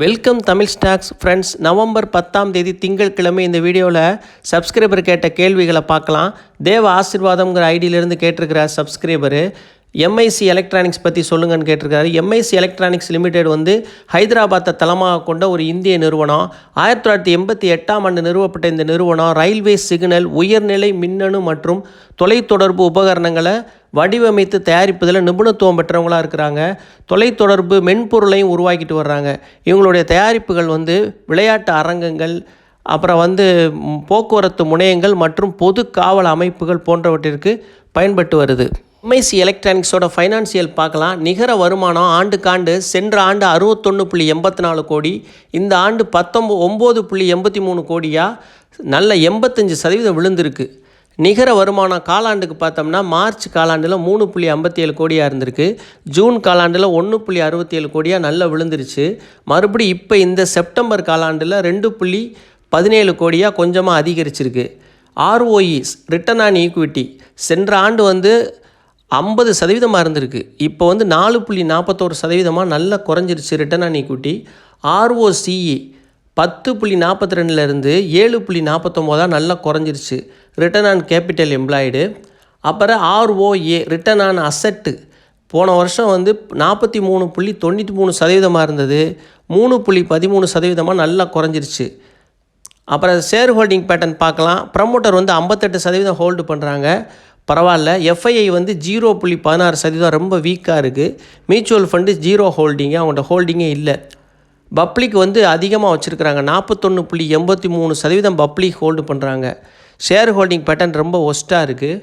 Welcome Tamil stocks friends November பத்தாம் தேதி திங்கட்கிழமை இந்த வீடியோவில் சப்ஸ்கிரைபர் கேட்ட கேள்விகளை பார்க்கலாம். தேவ ஆசீர்வாதம்ங்கிற ஐடியிலேருந்து கேட்டிருக்கிற சப்ஸ்கிரைபரு எம்ஐசி எலக்ட்ரானிக்ஸ் பற்றி சொல்லுங்கன்னு கேட்டிருக்காரு. எம்ஐசி எலக்ட்ரானிக்ஸ் லிமிடெட் வந்து ஹைதராபாத்தை தளமாக கொண்ட ஒரு இந்திய நிறுவனம். ஆயிரத்தி தொள்ளாயிரத்தி எண்பத்தி எட்டாம் ஆண்டு நிறுவப்பட்ட இந்த நிறுவனம் ரயில்வே சிக்னல் உயர்நிலை மின்னணு மற்றும் தொலைத்தொடர்பு உபகரணங்களை வடிவமைத்து தயாரிப்பதில் நிபுணத்துவம் பெற்றவங்களாக இருக்கிறாங்க. தொலைத்தொடர்பு மென்பொருளையும் உருவாக்கிட்டு வர்றாங்க. இவங்களுடைய தயாரிப்புகள் வந்து விளையாட்டு அரங்கங்கள் அப்புறம் வந்து போக்குவரத்து முனையங்கள் மற்றும் பொது காவல் அமைப்புகள் போன்றவற்றிற்கு பயன்பட்டு வருது. எம்ஐசி எலக்ட்ரானிக்ஸோட ஃபைனான்சியல் பார்க்கலாம். நிகர வருமானம் ஆண்டுக்காண்டு சென்ற ஆண்டு அறுபத்தொன்று புள்ளி எண்பத்தி நாலு கோடி. இந்த ஆண்டு பத்தொம்போ ஒம்பது புள்ளி எண்பத்தி மூணு கோடியாக நல்ல எண்பத்தஞ்சு சதவீதம் விழுந்திருக்கு. நிகர வருமானம் காலாண்டுக்கு பார்த்தோம்னா மார்ச் காலாண்டில் மூணு புள்ளி ஐம்பத்தி ஏழு கோடியாக இருந்திருக்கு. ஜூன் காலாண்டில் ஒன்று புள்ளி அறுபத்தி ஏழு கோடியாக நல்லா விழுந்துருச்சு. மறுபடி இப்போ இந்த செப்டம்பர் காலாண்டில் ரெண்டு புள்ளி பதினேழு கோடியாக கொஞ்சமாக அதிகரிச்சிருக்கு. ஆர்ஓஇஸ் ரிட்டர்ன் ஆன் ஈக்விட்டி சென்ற ஆண்டு வந்து ஐம்பது சதவீதமாக இருந்திருக்கு. இப்போ வந்து நாலு புள்ளி நாற்பத்தோரு சதவீதமாக நல்லா குறைஞ்சிருச்சு ரிட்டர்ன் ஆன் ஈக்விட்டி ஆர்ஓசிஇ பத்து புள்ளி நாற்பத்தி ரெண்டுலேருந்து ஏழு புள்ளி நாற்பத்தொம்போதாக நல்லா குறைஞ்சிருச்சு. ரிட்டர்ன் ஆன் கேபிட்டல் எம்ப்ளாய்டு அப்புறம் ஆர்ஓஏ ரிட்டர்ன் ஆன் அசட்டு போன வருஷம் வந்து நாற்பத்தி மூணு புள்ளி தொண்ணூற்றி மூணு சதவீதமாக இருந்தது. மூணு புள்ளி பதிமூணு சதவீதமாக நல்லா குறைஞ்சிருச்சு. அப்புறம் ஷேர் ஹோல்டிங் பேட்டர்ன் பார்க்கலாம். ப்ரமோட்டர் வந்து ஐம்பத்தெட்டு சதவீதம் ஹோல்டு பண்ணுறாங்க பரவாயில்ல. எஃப்ஐஐ வந்து ஜீரோ புள்ளி பதினாறு சதவீதம் ரொம்ப வீக்காக இருக்குது மியூச்சுவல் ஃபண்டு ஜீரோ ஹோல்டிங்கு அவங்கள்ட்ட ஹோல்டிங்கே இல்லை. பப்ளிக் வந்து அதிகமாக வச்சுருக்கிறாங்க. நாற்பத்தொன்று புள்ளி எண்பத்தி மூணு சதவீதம் பப்ளிக் ஹோல்டு பண்ணுறாங்க ஷேர் ஹோல்டிங் பேட்டர்ன் ரொம்ப ஒஸ்ட்டாக இருக்குது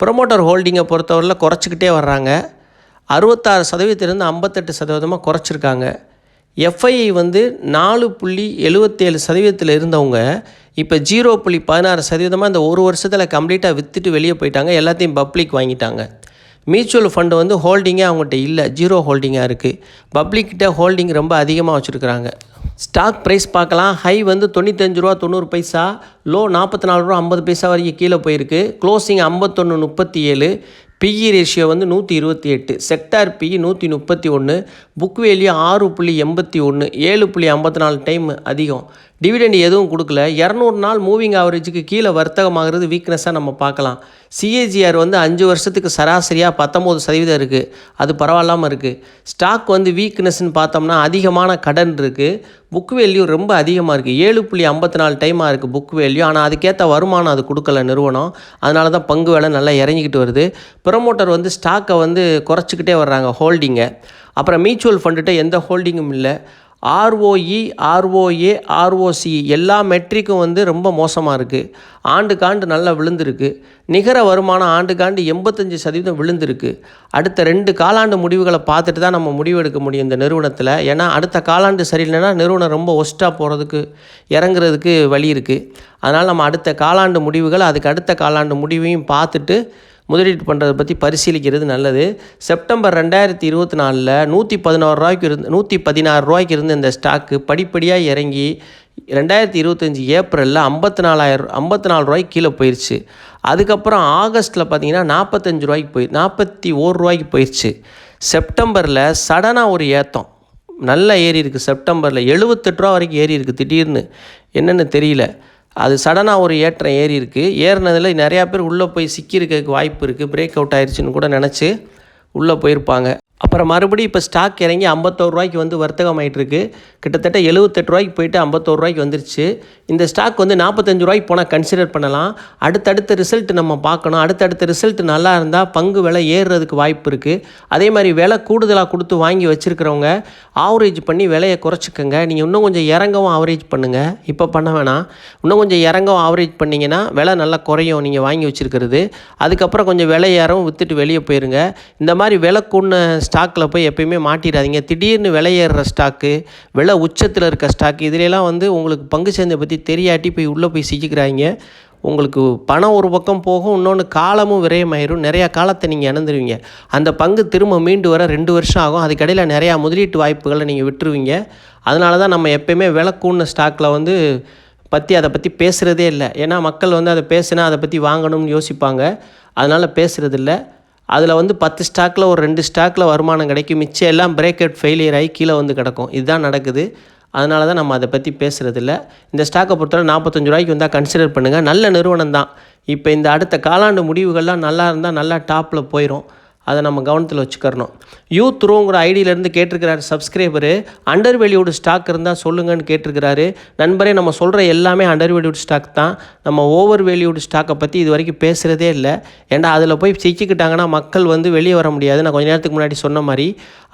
ப்ரொமோட்டர் ஹோல்டிங்கை பொறுத்தவரையில் குறைச்சிக்கிட்டே வர்றாங்க. அறுபத்தாறு சதவீதத்திலிருந்து ஐம்பத்தெட்டு சதவீதமாக குறைச்சிருக்காங்க. எஃப்ஐஐ வந்து நாலு புள்ளி எழுபத்தேழு சதவீதத்தில் இருந்தவங்க இப்போ ஜீரோ புள்ளி பதினாறு சதவீதமாக இந்த ஒரு வருஷத்தில் கம்ப்ளீட்டாக விற்றுட்டு வெளியே போயிட்டாங்க. எல்லாத்தையும் பப்ளிக் வாங்கிட்டாங்க. மியூச்சுவல் ஃபண்டு வந்து ஹோல்டிங்கே அவங்ககிட்ட இல்லை. ஜீரோ ஹோல்டிங்காக இருக்குது பப்ளிக்கிட்ட ஹோல்டிங் ரொம்ப அதிகமாக வச்சுருக்குறாங்க. ஸ்டாக் ப்ரைஸ் பார்க்கலாம். ஹை வந்து தொண்ணூத்தஞ்சு ரூபா தொண்ணூறு பைசா. லோ நாற்பத்தி நாலு ரூபா ஐம்பது பைசா வரைக்கும் கீழே போயிருக்கு. க்ளோசிங் ஐம்பத்தொன்று முப்பத்தி ஏழு பிஇ ரேஷியோ வந்து நூற்றி இருபத்தி எட்டு. செக்டார் பிஇ நூற்றி முப்பத்தி ஒன்று. புக் வேல்யூ ஆறு புள்ளி எண்பத்தி ஒன்று. ஏழு புள்ளி ஐம்பத்தி நாலு டைம் அதிகம். டிவிடெண்ட் எதுவும் கொடுக்கல. இரநூறு நாள் மூவிங் ஆவரேஜுக்கு கீழே வர்த்தகமாகிறது வீக்னஸாக நம்ம பார்க்கலாம். சிஏஜிஆர் வந்து அஞ்சு வருஷத்துக்கு சராசரியாக பத்தொம்போது சதவீதம் இருக்குது அது பரவாயில்லாமல் இருக்குது ஸ்டாக் வந்து வீக்னஸ்ன்னு பார்த்தோம்னா அதிகமான கடன் இருக்குது புக் வேல்யூ ரொம்ப அதிகமாக இருக்குது ஏழு புள்ளி ஐம்பத்தி நாலு டைமாக இருக்குது புக் வேல்யூ ஆனால் அதுக்கேற்ற வருமானம் அது கொடுக்கல நிறுவனம். அதனால தான் பங்கு வேலை நல்லா இறங்கிக்கிட்டு வருது. ப்ரொமோட்டர் வந்து ஸ்டாக்கை வந்து குறைச்சிக்கிட்டே வர்றாங்க ஹோல்டிங்கை அப்புறம் மியூச்சுவல் ஃபண்டுகிட்ட எந்த ஹோல்டிங்கும் இல்லை. ஆர்ஓஇ ஆர்ஓஏ ஆர்ஓசி எல்லா மெட்ரிக்கும் வந்து ரொம்ப மோசமாக இருக்குது ஆண்டுக்காண்டு நல்லா விழுந்திருக்கு. நிகர வருமானம் ஆண்டுக்காண்டு எண்பத்தஞ்சு சதவீதம் விழுந்திருக்கு. அடுத்த ரெண்டு காலாண்டு முடிவுகளை பார்த்துட்டு தான் நம்ம முடிவெடுக்க முடியும் இந்த நிறுவனத்தில். ஏன்னா அடுத்த காலாண்டு சரியில்லைன்னா நிறுவனம் ரொம்ப ஒஸ்ட்டாக போகிறதுக்கு இறங்குறதுக்கு வழி இருக்குது அதனால் நம்ம அடுத்த காலாண்டு முடிவுகள் அதுக்கு அடுத்த காலாண்டு முடிவையும் பார்த்துட்டு முதலீடு பண்ணுறதை பற்றி பரிசீலிக்கிறது நல்லது. செப்டம்பர் ரெண்டாயிரத்தி இருபத்தி நாலில் நூற்றி பதினோரு ரூபாய்க்கு இருந்து நூற்றி பதினாறு ரூபாய்க்கு இருந்த இந்த ஸ்டாக்கு படிப்படியாக இறங்கி ரெண்டாயிரத்தி இருபத்தஞ்சி ஏப்ரலில் ஐம்பத்தி நாலாயிரம் ஐம்பத்தி நாலு ரூபாய்க்கு கீழே போயிடுச்சு அதுக்கப்புறம் ஆகஸ்ட்டில் பார்த்தீங்கன்னா நாற்பத்தஞ்சு ரூபாய்க்கு போய் நாற்பத்தி ஓரு ரூபாய்க்கு போயிடுச்சு செப்டம்பரில் சடனாக ஒரு ஏத்தம். நல்லா ஏறி இருக்குது செப்டம்பரில் எழுபத்தெட்டு ரூபா வரைக்கும் ஏறி இருக்குது திடீர்னு. என்னென்னு தெரியல. அது சடனாக ஒரு ஏற்றம் ஏறி இருக்குது ஏறினதில் நிறையா பேர் உள்ளே போய் சிக்கியிருக்கிறதுக்கு வாய்ப்பு இருக்குது பிரேக் அவுட் ஆயிடுச்சுன்னு கூட நினச்சி உள்ளே போயிருப்பாங்க. அப்புறம் மறுபடியும் இப்போ ஸ்டாக் இறங்கி ஐம்பத்தோரு ரூபாய்க்கு வந்து வர்த்தகம் ஆகிட்டுருக்கு கிட்டத்தட்ட எழுபத்தெட்டு ரூபாய்க்கு போயிட்டு ஐம்பத்தோரு ரூபாய்க்கு வந்துருச்சு. இந்த ஸ்டாக் வந்து நாற்பத்தஞ்சு ரூபாய்க்கு போனால் கன்சிடர் பண்ணலாம். அடுத்தடுத்த ரிசல்ட் நம்ம பார்க்கணும். அடுத்தடுத்த ரிசல்ட் நல்லா இருந்தால் பங்கு விலை ஏறுறதுக்கு வாய்ப்பு இருக்குது அதே மாதிரி விலை கூடுதலாக கொடுத்து வாங்கி வச்சுருக்கிறவங்க ஆவரேஜ் பண்ணி விலையை குறைச்சிக்கோங்க. நீங்கள் இன்னும் கொஞ்சம் இறங்கவும் ஆவரேஜ் பண்ணுங்கள் இப்போ பண்ண வேணாம். இன்னும் கொஞ்சம் இறங்கவும் ஆவரேஜ் பண்ணிங்கன்னா விலை நல்லா குறையும் நீங்கள் வாங்கி வச்சுருக்கிறது. அதுக்கப்புறம் கொஞ்சம் விலை ஏறவும் விற்றுட்டு வெளியே போயிருங்க. இந்த மாதிரி விலை கூடின ஸ்டாக்கில் போய் எப்பயுமே மாட்டிடாதீங்க. திடீர்னு விலை ஸ்டாக்கு விலை உச்சத்தில் இருக்க ஸ்டாக்கு இதுலலாம் வந்து உங்களுக்கு பங்கு சந்தை பற்றி தெரியாட்டி போய் உள்ளே போய் சிக்கிக்கிறாங்க. உங்களுக்கு பணம் ஒரு பக்கம் போகும் இன்னொன்று காலமும் விரயமாயிரும். நிறையா காலத்தை நீங்கள் இழந்துருவீங்க அந்த பங்கு திரும்ப மீண்டு வர ரெண்டு வருஷம் ஆகும். அதுக்கடையில் நிறையா முதலீட்டு வாய்ப்புகளை நீங்கள் விட்டுருவீங்க. அதனால தான் நம்ம எப்பயுமே விலை கூடின ஸ்டாக்கில் வந்து பற்றி அதை பற்றி பேசுகிறதே இல்லை. ஏன்னா மக்கள் வந்து அதை பேசுனா அதை பற்றி வாங்கணும்னு யோசிப்பாங்க. அதனால் பேசுகிறதில்ல அதில் வந்து பத்து ஸ்டாக்கில் ஒரு ரெண்டு ஸ்டாக்கில் வருமானம் கிடைக்கும். மிச்சம் எல்லாம் பிரேக்கெட் ஃபெயிலியர் ஆகி கீழே வந்து கிடக்கும். இதுதான் நடக்குது. அதனால தான் நம்ம அதை பற்றி பேசுகிறதில்ல இந்த ஸ்டாக்கை பொறுத்தவரை நாற்பத்தஞ்சு ரூபாய்க்கு வந்தால் கன்சிடர் பண்ணுங்கள் நல்ல நிறுவனம் தான். இப்போ இந்த அடுத்த காலாண்டு முடிவுகள்லாம் நல்லா இருந்தால் நல்லா டாப்பில் போயிடும் அதை நம்ம கவனத்தில் வச்சுக்கிறணும். யூ த்ரூங்கிற ஐடியிலேருந்து கேட்டிருக்கிறாரு சப்ஸ்கிரைபரு அண்டர் ஸ்டாக் இருந்தால் சொல்லுங்கன்னு கேட்டிருக்கிறாரு. நண்பரே நம்ம சொல்கிற எல்லாமே அண்டர் ஸ்டாக் தான். நம்ம ஓவர் வேல்யூடு ஸ்டாக்கை பற்றி இது வரைக்கும் பேசுகிறதே இல்லை. ஏன்னா அதில் போய் சிக்கிக்கிட்டாங்கன்னா மக்கள் வந்து வெளியே வர முடியாது. நான் கொஞ்ச நேரத்துக்கு முன்னாடி சொன்ன மாதிரி.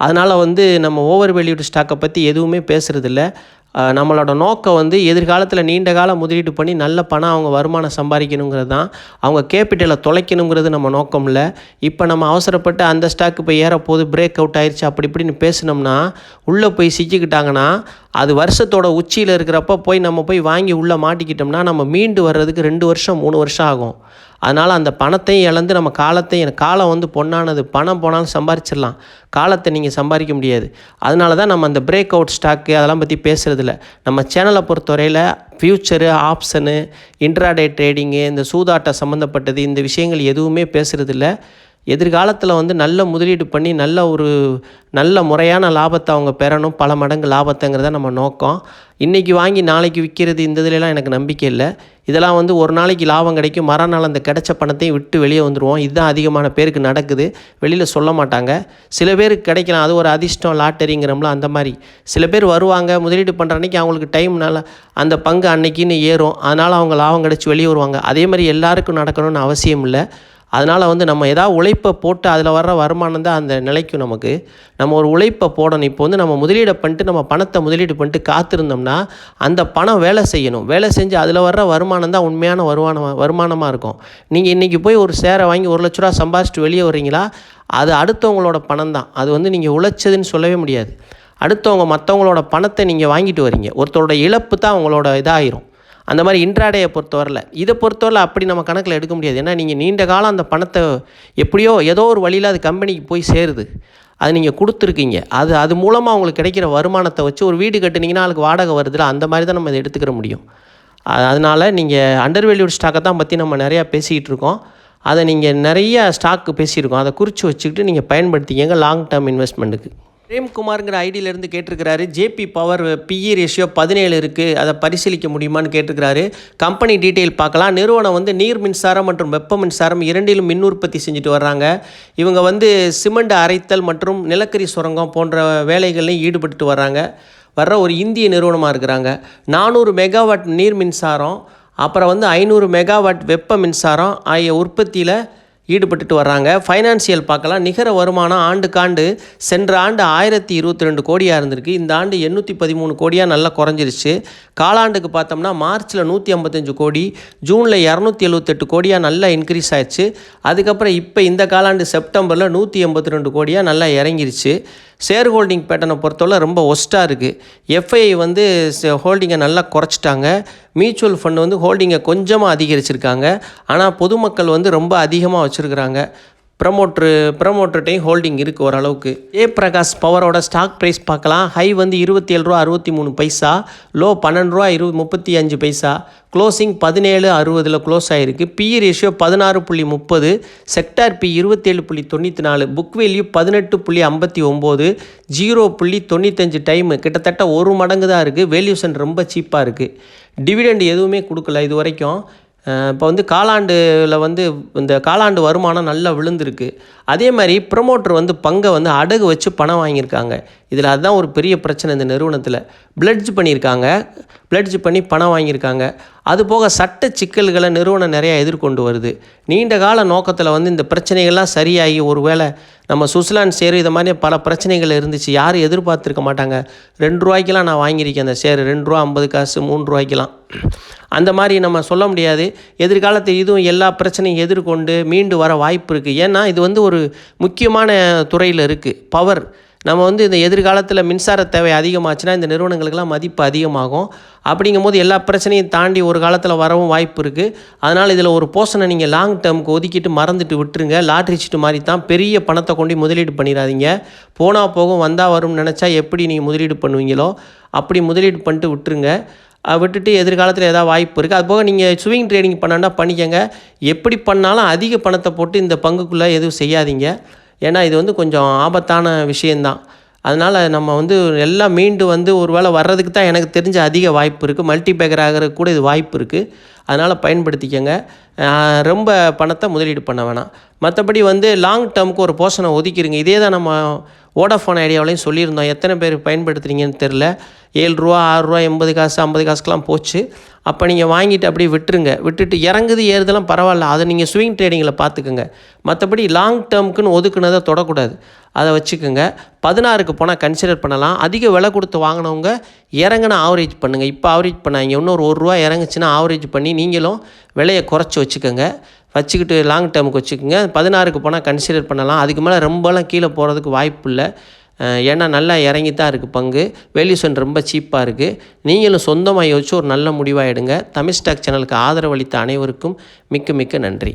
அதனால் வந்து நம்ம ஓவர் வேல்யூடு ஸ்டாக்கை பற்றி எதுவுமே பேசுகிறதில்ல நம்மளோட நோக்கம் வந்து எதிர்காலத்தில் நீண்ட காலம் முதலீடு பண்ணி நல்ல பணம் அவங்க வருமானம் சம்பாதிக்கணுங்கிறது தான். அவங்க கேபிட்டலை தொலைக்கணுங்கிறது நம்ம நோக்கம் இல்லை. இப்போ நம்ம அவசரப்பட்டு அந்த ஸ்டாக் இப்போ ஏறப்போகுது பிரேக் அவுட் ஆயிடுச்சு அப்படி இப்படின்னு பேசினோம்னா உள்ளே போய் சிக்கிக்கிட்டாங்கன்னா அது வருஷத்தோட உச்சியில் இருக்கிறப்ப போய் நம்ம போய் வாங்கி உள்ளே மாட்டிக்கிட்டோம்னா நம்ம மீண்டு வர்றதுக்கு ரெண்டு வருஷம் மூணு வருஷம் ஆகும். அதனால் அந்த பணத்தையும் இழந்து நம்ம காலத்தையும் காலம் வந்து பொண்ணானது பணம் போனாலும் சம்பாரிச்சிடலாம். காலத்தை நீங்கள் சம்பாதிக்க முடியாது. அதனால தான் நம்ம அந்த பிரேக் அவுட் ஸ்டாக்கு அதெல்லாம் பற்றி பேசுகிறதில்ல நம்ம சேனலை பொறுத்தவரையில் ஃப்யூச்சரு ஆப்ஷனு இன்ட்ராடே ட்ரேடிங்கு இந்த சூதாட்டம் சம்மந்தப்பட்டது இந்த விஷயங்கள் எதுவுமே பேசுகிறதில்ல எதிர்காலத்தில் வந்து நல்ல முதலீடு பண்ணி நல்ல ஒரு நல்ல முறையான லாபத்தை அவங்க பெறணும். பல மடங்கு லாபத்தைங்கிறத நம்ம நோக்கம். இன்றைக்கி வாங்கி நாளைக்கு விற்கிறது இந்த இதுலலாம் எனக்கு நம்பிக்கை இல்லை. இதெல்லாம் வந்து ஒரு நாளைக்கு லாபம் கிடைக்கும். மறுநாள் அந்த கிடைச்ச பணத்தையும் விட்டு வெளியே வந்துடுவோம் இதுதான் அதிகமான பேருக்கு நடக்குது. வெளியில் சொல்ல மாட்டாங்க. சில பேருக்கு கிடைக்கலாம். அது ஒரு அதிர்ஷ்டம் லாட்டரிங்கிறோம்ல அந்த மாதிரி. சில பேர் வருவாங்க. முதலீடு பண்ணுற அன்றைக்கி அவங்களுக்கு டைம்னால அந்த பங்கு அன்னைக்குன்னு ஏறும். அதனால் அவங்க லாபம் கிடச்சி வெளியே வருவாங்க. அதே மாதிரி எல்லாருக்கும் நடக்கணும்னு அவசியம் இல்லை. அதனால் வந்து நம்ம ஏதாவது உழைப்பை போட்டு அதில் வர்ற வருமானம் தான் அந்த நிலைக்கும் நமக்கு. நம்ம ஒரு உழைப்பை போடணும். இப்போ வந்து நம்ம முதலீடை பண்ணிட்டு நம்ம பணத்தை முதலீடு பண்ணிட்டு காத்திருந்தோம்னா அந்த பணம் வேலை செய்யணும். வேலை செஞ்சு அதில் வர்ற வருமானம் தான் உண்மையான வருமானம் வருமானமாக இருக்கும். நீங்கள் இன்றைக்கி போய் ஒரு சேரை வாங்கி ஒரு லட்ச ரூபா சம்பாதிச்சிட்டு வெளியே வர்றீங்களா? அது அடுத்தவங்களோட பணம் தான். அது வந்து நீங்கள் உழைச்சதுன்னு சொல்லவே முடியாது. அடுத்தவங்க மற்றவங்களோட பணத்தை நீங்கள் வாங்கிட்டு வரீங்க. ஒருத்தரோட இழப்பு தான் அவங்களோட இதாகிரும் அந்த மாதிரி இன்ட்ராடேயை பொறுத்தவரையில் இதை பொறுத்தவரை அப்படி நம்ம கணக்கில் எடுக்க முடியாது. ஏன்னா நீங்கள் நீண்ட காலம் அந்த பணத்தை எப்படியோ ஏதோ ஒரு வழியில் அது கம்பெனிக்கு போய் சேருது. அது நீங்கள் கொடுத்துருக்கீங்க. அது அது மூலமாக உங்களுக்கு கிடைக்கிற வருமானத்தை வச்சு ஒரு வீடு கட்டுனீங்கன்னா அதுக்கு வாடகை வருதுல அந்த மாதிரி தான் நம்ம இதை எடுத்துக்கிற முடியும். அதனால் நீங்கள் அண்டர் வேல்யூட் ஸ்டாக்கை தான் பற்றி நம்ம நிறையா பேசிக்கிட்டு இருக்கோம். அதை நீங்கள் நிறைய ஸ்டாக்கு பேசியிருக்கோம். அதை குறித்து வச்சுக்கிட்டு நீங்கள் பயன்படுத்திக்கங்க லாங் டேர்ம் இன்வெஸ்ட்மெண்ட்டுக்கு பிரேம்குமார்ங்கிற ஐடியிலேருந்து கேட்டிருக்கிறாரு. ஜேபி பவர் பிஇ ரேஷியோ பதினேழு இருக்குது அதை பரிசீலிக்க முடியுமான்னு கேட்டிருக்கிறாரு. கம்பெனி டீட்டெயில் பார்க்கலாம். நிறுவனம் வந்து நீர் மின்சாரம் மற்றும் வெப்ப மின்சாரம் இரண்டிலும் மின் உற்பத்தி செஞ்சுட்டு வர்றாங்க. இவங்க வந்து சிமெண்ட் அரைத்தல் மற்றும் நிலக்கரி சுரங்கம் போன்ற வேலைகள்லையும் ஈடுபட்டு வர்றாங்க. வர்ற ஒரு இந்திய நிறுவனமாக இருக்கிறாங்க. நானூறு மெகாவாட் நீர் மின்சாரம் அப்புறம் வந்து ஐநூறு மெகாவாட் வெப்ப மின்சாரம் ஆகிய உற்பத்தியில் ஈடுபட்டுட்டு வர்றாங்க. ஃபைனான்சியல் பார்க்கலாம். நிகர வருமானம் ஆண்டுக்காண்டு சென்ற ஆண்டு ஆயிரத்தி இருபத்தி ரெண்டு கோடியாக இருந்திருக்கு. இந்த ஆண்டு எண்ணூற்றி பதிமூணு கோடியாக நல்லா குறைஞ்சிருச்சு. காலாண்டுக்கு பார்த்தோம்னா மார்ச்சில் நூற்றி ஐம்பத்தஞ்சு கோடி ஜூனில் இரநூத்தி எழுபத்தெட்டு கோடியாக நல்லா இன்க்ரீஸ் ஆயிடுச்சு. அதுக்கப்புறம் இப்போ இந்த காலாண்டு செப்டம்பரில் நூற்றி எண்பத்தி ரெண்டு கோடியாக நல்லா இறங்கிருச்சு. ஷேர் ஹோல்டிங் பேட்டனை பொறுத்தவரை ரொம்ப ஒஸ்ட்டாக இருக்குது எஃப்ஐ வந்து ஹோல்டிங்கை நல்லா குறைச்சிட்டாங்க. மியூச்சுவல் ஃபண்ட் வந்து ஹோல்டிங்கை கொஞ்சமாக அதிகரிச்சிருக்காங்க. ஆனால் பொதுமக்கள் வந்து ரொம்ப அதிகமாக வச்சுருக்குறாங்க. ப்ரமோட்ரு ப்ரமோட்டர்கிட்டையும் ஹோல்டிங் இருக்குது ஓரளவுக்கு. ஏ பிரகாஷ் பவரோட ஸ்டாக் ப்ரைஸ் பார்க்கலாம். ஹை வந்து இருபத்தி ஏழு ரூபா அறுபத்தி மூணு பைசா. லோ பன்னெண்டு ரூபா இரு முப்பத்தி அஞ்சு பைசா. க்ளோசிங் பதினேழு அறுபதில் க்ளோஸ் ஆகிருக்கு பிஇ ரேஷியோ பதினாறு புள்ளி முப்பது. செக்டார் பி இருபத்தேழு புள்ளி தொண்ணூற்றி நாலு. புக் வேல்யூ பதினெட்டு புள்ளி ஐம்பத்தி ஒம்பது. ஜீரோ புள்ளி தொண்ணூத்தஞ்சு டைமு கிட்டத்தட்ட ஒரு மடங்கு தான் இருக்குது வேல்யூஷன் ரொம்ப சீப்பாக இருக்குது டிவிடெண்ட் எதுவுமே கொடுக்கல இது வரைக்கும் இப்போ வந்து காலாண்டில் வந்து இந்த காலாண்டு வருமானம் நல்லா விழுந்திருக்கு. அதே மாதிரி ப்ரமோட்டர் வந்து பங்கை வந்து அடகு வச்சு பணம் வாங்கியிருக்காங்க. இதில் அதுதான் ஒரு பெரிய பிரச்சனை இந்த நிறுவனத்தில். பிளட்ஜ் பண்ணியிருக்காங்க. பிளட்ஜ் பண்ணி பணம் வாங்கியிருக்காங்க. அது போக சட்ட சிக்கல்களை நிறுவனம் நிறையா எதிர்கொண்டு வருது. நீண்ட கால நோக்கத்தில் வந்து இந்த பிரச்சனைகள்லாம் சரியாகி ஒருவேளை நம்ம சுவிட்சர்லாந்து சேரு இதை மாதிரி பல பிரச்சனைகள் இருந்துச்சு. யாரும் எதிர்பார்த்துருக்க மாட்டாங்க. ரெண்டு ரூபாய்க்கெலாம் நான் வாங்கியிருக்கேன் அந்த சேரு. ரெண்டு ரூபா ஐம்பது காசு மூணு ரூபாய்க்கெலாம் அந்த மாதிரி நம்ம சொல்ல முடியாது. எதிர்காலத்தில் இதுவும் எல்லா பிரச்சனையும் எதிர்கொண்டு மீண்டு வர வாய்ப்பு இருக்குது ஏன்னா இது வந்து ஒரு முக்கியமான துறையில் இருக்குது பவர். நம்ம வந்து இந்த எதிர்காலத்தில் மின்சார தேவை அதிகமாச்சுன்னா இந்த நிறுவனங்களுக்கெல்லாம் மதிப்பு அதிகமாகும். அப்படிங்கும்போது எல்லா பிரச்சனையும் தாண்டி ஒரு காலத்தில் வரவும் வாய்ப்பு இருக்குது அதனால் இதில் ஒரு போர்ஷனை நீங்கள் லாங் டேர்முக்கு ஒதுக்கிட்டு மறந்துட்டு விட்டுருங்க. லாட்ரி சீட்டு மாதிரி தான் பெரிய பணத்தை கொண்டு முதலீடு பண்ணிடாதீங்க போனால் போகும் வந்தால் வரும்னு நினச்சா எப்படி நீங்கள் முதலீடு பண்ணுவீங்களோ அப்படி முதலீடு பண்ணிட்டு விட்டுருங்க. விட்டுட்டு எதிர்காலத்தில் ஏதாவது வாய்ப்பு இருக்குது அது போக நீங்கள் ஸ்விங் ட்ரேடிங் பண்ணாண்டா பண்ணிக்கங்க. எப்படி பண்ணாலும் அதிக பணத்தை போட்டு இந்த பங்குக்குள்ளே எதுவும் செய்யாதீங்க. ஏன்னா இது வந்து கொஞ்சம் ஆபத்தான விஷயந்தான். அதனால் நம்ம வந்து எல்லாம் மீண்டு வந்து ஒரு வேளை வர்றதுக்கு தான் எனக்கு தெரிஞ்ச அதிக வாய்ப்பு இருக்குது மல்டி பேக்கர் ஆகிறதுக்கு கூட இது வாய்ப்பு இருக்குது அதனால் பயன்படுத்திக்கங்க. ரொம்ப பணத்தை முதலீடு பண்ண வேணாம். மற்றபடி வந்து லாங் டேர்முக்கு ஒரு போர்ஷனை ஒதுக்கிடுங்க இதே தான் நம்ம ஓடாஃபோன் ஐடியாவிலையும் சொல்லியிருந்தோம். எத்தனை பேர் பயன்படுத்துறீங்கன்னு தெரில ஏழு ரூபா ஆறு ரூபா எண்பது காசு ஐம்பது காசுக்கெலாம் போச்சு. அப்போ நீங்கள் வாங்கிட்டு அப்படியே விட்டுருங்க. விட்டுட்டு இறங்குது ஏறுதெல்லாம் பரவாயில்ல. அதை நீங்கள் ஸ்விங் ட்ரேடிங்கில் பார்த்துக்குங்க. மற்றபடி லாங் டேர்முக்குன்னு ஒதுக்குனதை தொடக்கூடாது. அதை வச்சுக்கோங்க. பதினாறுக்கு போனால் கன்சிடர் பண்ணலாம். அதிக விலை கொடுத்து வாங்கினவங்க இறங்குன ஆவரேஜ் பண்ணுங்கள் இப்போ ஆவரேஜ் பண்ணாங்க இன்னொரு ஒரு ரூபா இறங்குச்சுன்னா ஆவரேஜ் பண்ணி நீங்களும் விலையை குறைச்சி வச்சுக்கோங்க. வச்சுக்கிட்டு லாங் டேர்முக்கு வச்சுக்கோங்க. பதினாறுக்கு போனால் கன்சிடர் பண்ணலாம். அதுக்கு மேலே ரொம்பலாம் கீழே போகிறதுக்கு வாய்ப்பு இல்லை. ஏன்னா நல்லா இறங்கி தான் இருக்குது பங்கு வேல்யூஷன் ரொம்ப சீப்பாக இருக்குது நீங்களும் சொந்தமாக யோசிச்சு ஒரு நல்ல முடிவாக எடுங்க. தமிழ் ஸ்டாக் சேனலுக்கு ஆதரவு அளித்த அனைவருக்கும் மிக்க மிக்க நன்றி.